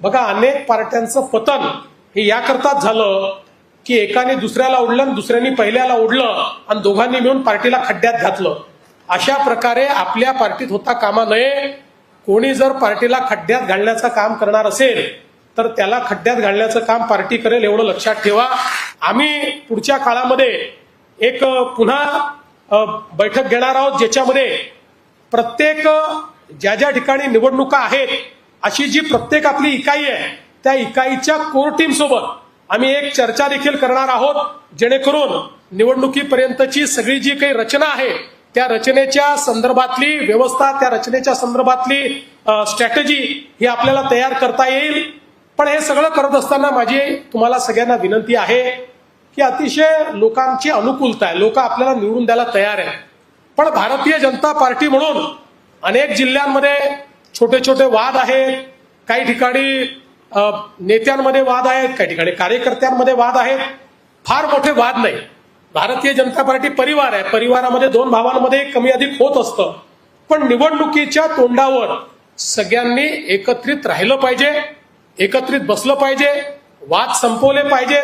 बघा अनेक पार्ट्यांचं पतन हे याकरताच झालं की एकाने दुसऱ्याला ओढलं आणि दुसऱ्याने पहिल्याला ओढलं आणि दोघांनी मिळून पार्टीला खड्ड्यात घातलं. अशा प्रकारे आपल्या पार्टीत होता कामा नये. कोणी जर पार्टीला खड्ड्यात घालण्याचं काम करणार असेल तर त्याला खड्ड्यात घालण्याचं काम पार्टी करेल एवढं लक्षात ठेवा. आम्ही पुढच्या काळामध्ये एक पुन्हा बैठक घेणार आहोत ज्याच्यामध्ये प्रत्येक ज्या ज्या ठिकाणी निवडणुका आहेत अशी जी प्रत्येक आपली इकाई आहे त्या इकाईच्या कोर टीम सोबत आम्ही एक चर्चा देखील करणार आहोत जेणेकरून निवडणुकीपर्यंतची सगळी जी काही रचना आहे त्या रचनेच्या संदर्भातली व्यवस्था त्या रचनेच्या संदर्भातली स्ट्रॅटेजी ही आपल्याला तयार करता येईल. पण हे सगळं करत असताना माझी तुम्हाला सगळ्यांना विनंती आहे की अतिशय लोकांची अनुकूलता आहे. लोक आपल्याला निवडून द्यायला तयार आहे पण भारतीय जनता पार्टी म्हणून अनेक जिल्ह्यांमध्ये छोटे छोटे वाद आहेत. काही ठिकाणी नेत्यांमध्ये वाद आहेत काही ठिकाणी कार्यकर्त्यांमध्ये वाद आहेत. फार मोठे वाद नाही. भारतीय जनता पार्टी परिवार आहे. परिवारामध्ये दोन भावांमध्ये कमी अधिक होत असतं. पण निवडणुकीच्या तोंडावर सगळ्यांनी एकत्रित राहिलं पाहिजे एकत्रित बसलं पाहिजे वाद संपवले पाहिजे.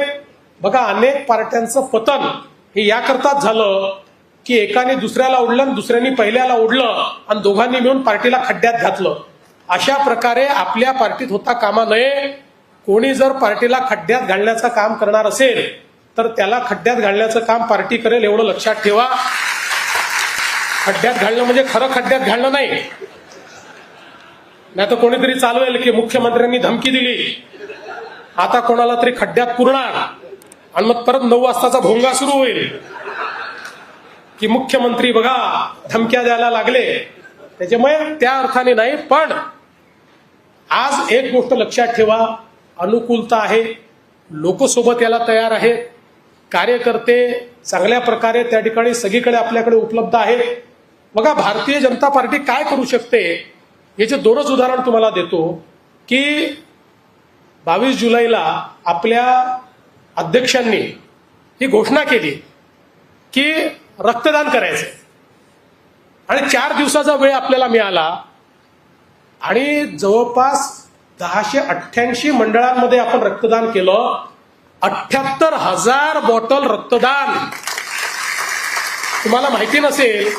बघा अनेक पार्ट्यांचं पतन हे याकरताच झालं. की एकाने दुसऱ्याला ओढलं आणि दुसऱ्याने पहिल्याला ओढलं आणि दोघांनी मिळून पार्टीला खड्ड्यात घातलं. अशा प्रकारे आपल्या पार्टीत होता कामा नये. कोणी जर पार्टीला खड्ड्यात घालण्याचं काम करणार असेल तर त्याला खड्ड्यात घालण्याचं काम पार्टी करेल एवढं लक्षात ठेवा. खड्ड्यात घालणं म्हणजे खरं खड्ड्यात घालणं नाही. नाही तर कोणीतरी चालवेल की मुख्यमंत्र्यांनी धमकी दिली. आता कोणाला तरी खड्ड्यात पुरणार. आणि मग परत नऊ वाजताचा भोंगा सुरू होईल. की मुख्यमंत्री बघा धमक्या द्यायला लागले. त्याच्यामुळे त्या अर्थाने नाही पण आज एक गोष्ट लक्षात ठेवा अनुकूलता आहे. लोकसोबत याला तयार आहेत कार्यकर्ते चांगल्या प्रकारे त्या ठिकाणी सगळीकडे आपल्याकडे उपलब्ध आहेत बघा भारतीय जनता पार्टी काय करू शकते? याचे दोनच उदाहरण तुम्हाला देतो की बावीस जुलैला आपल्या अध्यक्षांनी ही घोषणा केली की रक्तदान करायचं आणि चार दिवसाचा वेळ आपल्याला मिळाला. आणि जवळपास दहाशे अठ्ठ्याऐंशी मंडळांमध्ये आपण रक्तदान केलं. अठ्याहत्तर हजार बॉटल रक्तदान. तुम्हाला माहिती नसेल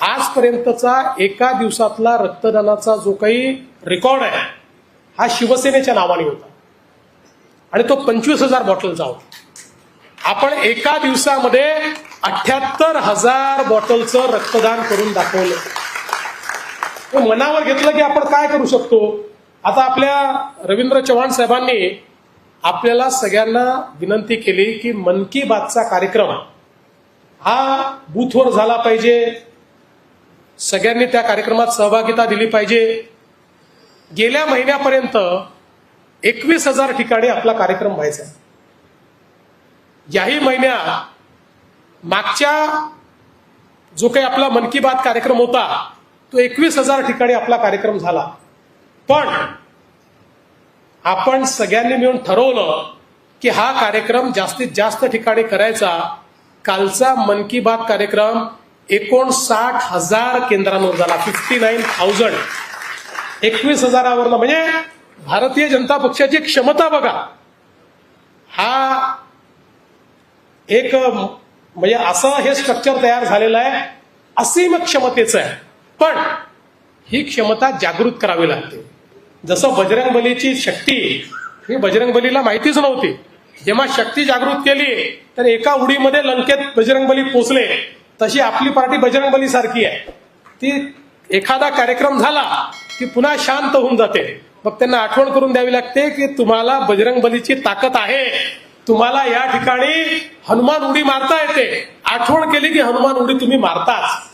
आजपर्यंतचा एका दिवसातला रक्तदानाचा जो काही रेकॉर्ड आहे हा शिवसेनेच्या नावाने होता. आणि तो पंचवीस हजार बॉटलचा होता. आपण एका दिवसामध्ये अठ्याहत्तर हजार बॉटलचं रक्तदान करून दाखवलं. मनावर घेतलं की आपण काय करू शकतो? आता आपल्या रवींद्र चव्हाण साहेबांनी आपल्याला सगळ्यांना विनंती केली की मन की बातचा कार्यक्रम हा बूथवर झाला पाहिजे. सगळ्यांनी त्या कार्यक्रमात सहभागिता दिली पाहिजे. गेल्या महिन्यापर्यंत एकवीस हजार ठिकाणी आपला कार्यक्रम व्हायचा. याही महिन्यात मागच्या जो काही आपला मन की बात कार्यक्रम होता तो एकवीस हजार ठिकाणी आपला कार्यक्रम झाला. पण आपण सगळ्यांनी मिळून ठरवलं की हा कार्यक्रम जास्तीत जास्त ठिकाणी करायचा. कालचा मन की बात कार्यक्रम एकोणसाठ हजार केंद्रांवर झाला. फिफ्टी नाईन थाउजंड एकवीस हजारावरनं म्हणजे भारतीय जनता पक्षाची क्षमता बघा. हा एक म्हणजे असं हे स्ट्रक्चर तयार झालेलं आहे. असीम क्षमतेचं आहे. पण ही क्षमता जागृत करावी लागते. जसं बजरंग बलीची शक्ती ही बजरंग बलीला माहितीच नव्हती. जेव्हा शक्ती जागृत केली तर एका उडीमध्ये लंकेत बजरंग बली पोचले. तशी आपली पार्टी बजरंग बली सारखी आहे. ती एखादा कार्यक्रम झाला की पुन्हा शांत होऊन जाते. मग त्यांना आठवण करून द्यावी लागते की तुम्हाला बजरंग बलीची ताकद आहे. तुम्हाला या ठिकाणी हनुमान उडी मारता येते. आठवण केली की हनुमान उडी तुम्ही मारताच.